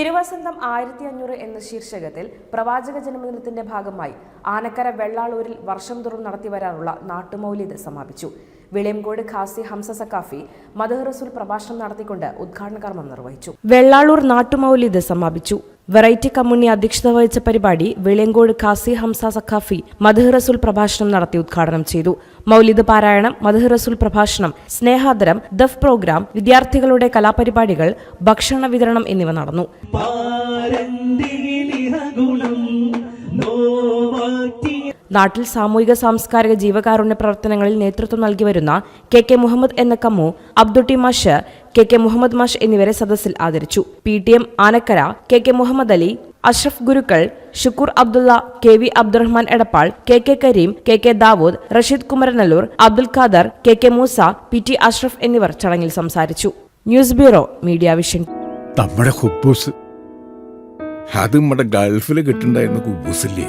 തിരുവസന്തം ആയിരത്തി അഞ്ഞൂറ് എന്ന ശീർഷകത്തിൽ പ്രവാചക ജന്മദിനത്തിന്റെ ഭാഗമായി ആനക്കര വെള്ളാളൂരിൽ വർഷം തോറും നടത്തിവരാറുള്ള നാട്ടുമൗലിദ് സമാപിച്ചു. വിളിയംകോട് ഖാസി ഹംസ സക്കാഫി മദഹ് റസൂൽ പ്രഭാഷണം നടത്തിക്കൊണ്ട് ഉദ്ഘാടന കർമ്മം നിർവഹിച്ചു. വെള്ളാളൂർ നാട്ടുമൗലിദ് സമാപിച്ചു. വെറൈറ്റി കമ്മ്യൂണി അധ്യക്ഷത വഹിച്ച പരിപാടി വെളിയങ്കോട് ഖാസി ഹംസ സഖാഫി മധുഹറസുൽ റസൂൽ പ്രഭാഷണം നടത്തി ഉദ്ഘാടനം ചെയ്തു. മൗലിദ് പാരായണം മധുഹറസുൽ റസൂൽ പ്രഭാഷണം സ്നേഹാദരം ദഫ് പ്രോഗ്രാം വിദ്യാർത്ഥികളുടെ കലാപരിപാടികൾ ഭക്ഷണ വിതരണം എന്നിവ നടന്നു. നാട്ടിൽ സാമൂഹിക സാംസ്കാരിക ജീവകാരുണ്യ പ്രവർത്തനങ്ങളിൽ നേതൃത്വം നൽകി വരുന്ന കെ കെ മുഹമ്മദ് എന്ന കമ്മു അബ്ദുട്ടി മാഷ് കെ കെ മുഹമ്മദ് മാഷ് എന്നിവരെ സദസ്സിൽ ആദരിച്ചു. P T M Anakkara K K Muhammad Ali Ashraf Gurukkal Shukkur Abdulla K V Abdurahman Edappal K K Kareem K K Dawood Rasheed Kumaranallur Abdul Khader K K Moosa P T Ashraf എന്നിവർ ചടങ്ങിൽ സംസാരിച്ചു. News bureau media vision. നമ്മുടെ കുബൂസ് അത് നമ്മുടെ ഗൾഫിൽ കിട്ടുണ്ടായിരുന്ന കുബൂസില്ലേ?